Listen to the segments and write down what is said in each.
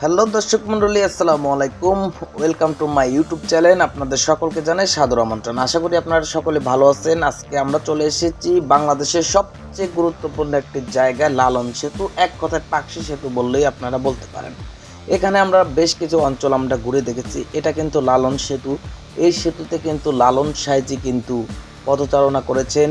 Hello দর্শক মন্ডলী আসসালামু আলাইকুম। Welcome to my YouTube channel আপনাদের সকলকে জানাই সাদর আমন্ত্রণ। আশা করি আপনারা সকলে ভালো আছেন। আজকে আমরা চলে এসেছি বাংলাদেশের সবচেয়ে গুরুত্বপূর্ণ একটি জায়গা লালন সেতু। এক কথায় পাকশি সেতু বললেই আপনারা বলতে পারেন। এখানে আমরা বেশ কিছু অঞ্চল আমরা ঘুরে দেখেছি। এটা কিন্তু লালন সেতু। এই সেতুতে কিন্তু লালন সাইজি কিন্তু পদচারণা করেছেন।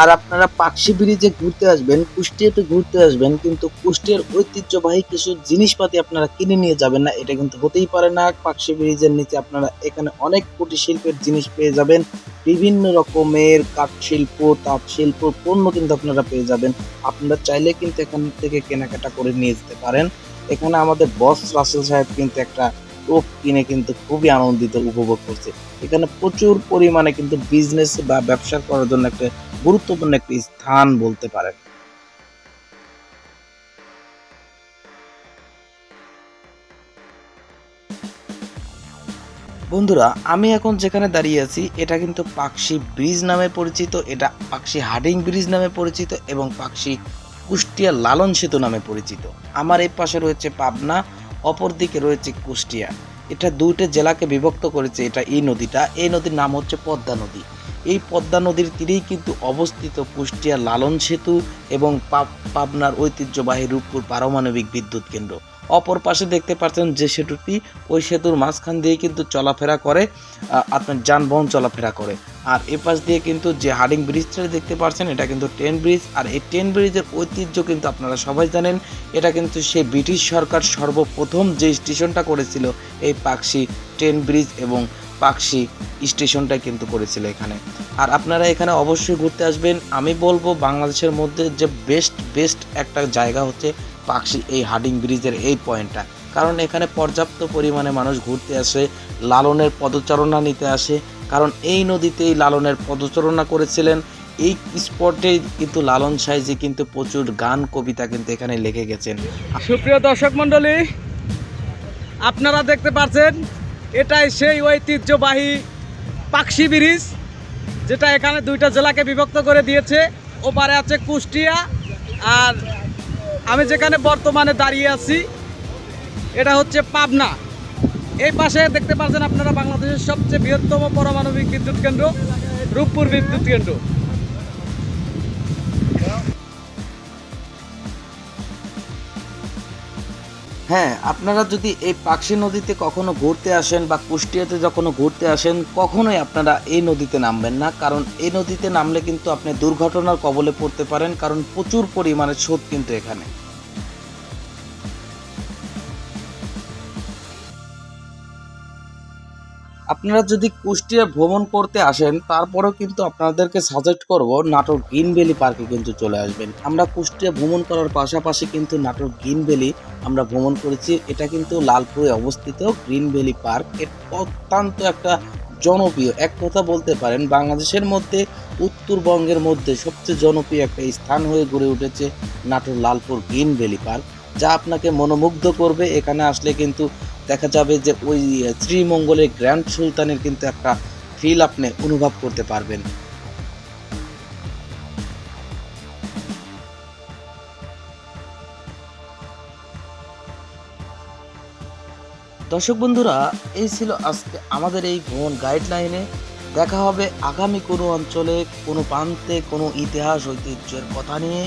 আর আপনারা পাকশি ব্রিজে ঘুরতে আসবেন কুষ্টিয়াতে ঘুরতে আসবেন, কিন্তু কুষ্টিয়ার ঐতিহ্যবাহী কিছু জিনিসপাতি আপনারা কিনে নিয়ে যাবেন না, এটা কিন্তু হতেই পারে না। পাকশি ব্রিজের নিচে আপনারা এখানে অনেক কুটির শিল্পের জিনিস পেয়ে যাবেন, বিভিন্ন রকমের কাঠ শিল্প, তাঁত শিল্প, পণ্য কিন্তু আপনারা পেয়ে যাবেন। আপনারা চাইলে কিন্তু এখান থেকে কেনাকাটা করে নিয়ে যেতে পারেন। এখানে আমাদের বস রাসেল সাহেব কিন্তু একটা টোপ কিনে কিন্তু খুবই আনন্দিত, উপভোগ করছে। এখানে প্রচুর পরিমাণে কিন্তু বিজনেস বা ব্যবসা করার জন্য একটা গুরুত্বপূর্ণ একটি স্থান বলতে পারেন। বন্ধুরা, আমি এখন যেখানে দাঁড়িয়ে আছি, এটা কিন্তু পাকশি ব্রিজ নামে পরিচিত, এটা পাকশি হার্ডিং ব্রিজ নামে পরিচিত এবং পাকশি কুষ্টিয়া লালন সেতু নামে পরিচিত। আমার এই পাশে রয়েছে পাবনা অপর দিকে রয়েছে কুষ্টিয়া। এটা দুইটা জেলাকে বিভক্ত করেছে এটা এই নদীটা। এই নদীর নাম হচ্ছে পদ্মা নদী। এই পদ্মা নদীর তীরেই কিন্তু অবস্থিত কুষ্টিয়া লালন সেতু এবং পাব- পাবনার ঐতিহ্যবাহী রূপপুর পারমাণবিক বিদ্যুৎ কেন্দ্র। অপর পাশে দেখতে পাচ্ছেন যে সেতুটি, ওই সেতুর মাঝখান দিয়ে কিন্তু চলাফেরা করে আপনার যানবাহন চলাফেরা করে। আর এ পাশ দিয়ে কিন্তু যে হার্ডিং ব্রিজটা দেখতে পাচ্ছেন এটা কিন্তু ট্রেন ব্রিজ, আর এই ট্রেন ব্রিজের ঐতিহ্য কিন্তু আপনারা সবাই জানেন, এটা কিন্তু সেই ব্রিটিশ সরকার সর্বপ্রথম যে স্টেশনটা করেছিল, এই পাকশি ট্রেন ব্রিজ এবং পাকশি স্টেশনটা কিন্তু করেছিল এখানে। আর আপনারা এখানে অবশ্যই ঘুরতে আসবেন, আমি বলব বাংলাদেশের মধ্যে যে বেস্ট বেস্ট একটা জায়গা হচ্ছে পাকশি, এই হার্ডিং ব্রিজের এই পয়েন্টটা। কারণ এখানে পর্যাপ্ত পরিমাণে মানুষ ঘুরতে আসে, লালনের পদচারণা নিতে আসে কারণ এই নদীতেই লালনের পদচারণা করেছিলেন। এই স্পটে কিন্তু লালন সাইজি কিন্তু প্রচুর গান, কবিতা কিন্তু এখানে লিখে গেছেন। সুপ্রিয় দর্শক মণ্ডলী, আপনারা দেখতে পাচ্ছেন, এটাই সেই ঐতিহ্যবাহী পাকশি ব্রিজ, যেটা এখানে দুইটা জেলাকে বিভক্ত করে দিয়েছে। ওপারে আছে কুষ্টিয়া আর আমি যেখানে বর্তমানে দাঁড়িয়ে আছি, এটা হচ্ছে পাবনা। এই পাশে দেখতে পাচ্ছেন আপনারা বাংলাদেশের সবচেয়ে বৃহত্তম পারমাণবিক বিদ্যুৎ কেন্দ্র, রূপপুর বিদ্যুৎ কেন্দ্র। হ্যাঁ আপনারা যদি এই পাকশি নদীতে কখনো ঘুরতে আসেন বা কুষ্টিয়াতে যখনও ঘুরতে আসেন, কখনোই আপনারা এই নদীতে নামবেন না, কারণ এই নদীতে নামলে কিন্তু আপনি দুর্ঘটনার কবলে পড়তে পারেন, কারণ প্রচুর পরিমাণে স্রোত কিন্তু এখানে। আপনারা যদি কুষ্টিয়া ভ্রমণ করতে আসেন, তারপরেও কিন্তু আপনাদেরকে সাজেস্ট করব নাটোর গ্রিন ভ্যালি পার্কে কিন্তু চলে আসবেন। আমরা কুষ্টিয়া ভ্রমণ করার পাশাপাশি কিন্তু নাটোর গ্রিন ভ্যালি আমরা ভ্রমণ করেছি। এটা কিন্তু লালপুরে অবস্থিত গ্রিন ভ্যালি পার্ক। এর অত্যন্ত একটা জনপ্রিয়, এক কথা বলতে পারেন, বাংলাদেশের মধ্যে উত্তরবঙ্গের মধ্যে সবচেয়ে জনপ্রিয় একটা স্থান হয়ে গড়ে উঠেছে Natore Lalpur green valley park. যা আপনাকে মনোমুগ্ধ করবে। এখানে আসলে কিন্তু দেখা যাবে যে ওই শ্রীমঙ্গলের গ্র্যান্ড সুলতানের কিন্তু একটা ফিল আপনি অনুভব করতে পারবেন। দর্শক বন্ধুরা, এই ছিল আজকে আমাদের এই ভ্রমণ গাইডলাইনে দেখা হবে আগামী কোনো অঞ্চলে, কোনো প্রান্তে, কোনো ইতিহাস, ঐতিহ্যের কথা নিয়ে।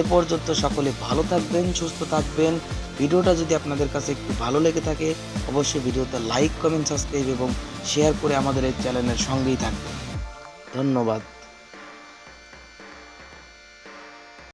এ পর্যন্ত সকলে ভালো থাকবেন, সুস্থ থাকবেন। ভিডিওটা যদি আপনাদের কাছে একটু ভালো লেগে থাকে, অবশ্যই ভিডিওতে লাইক কমেন্ট সাবস্ক্রাইব এবং শেয়ার করে আমাদের এই চ্যানেলের সঙ্গেই থাকবেন। ধন্যবাদ।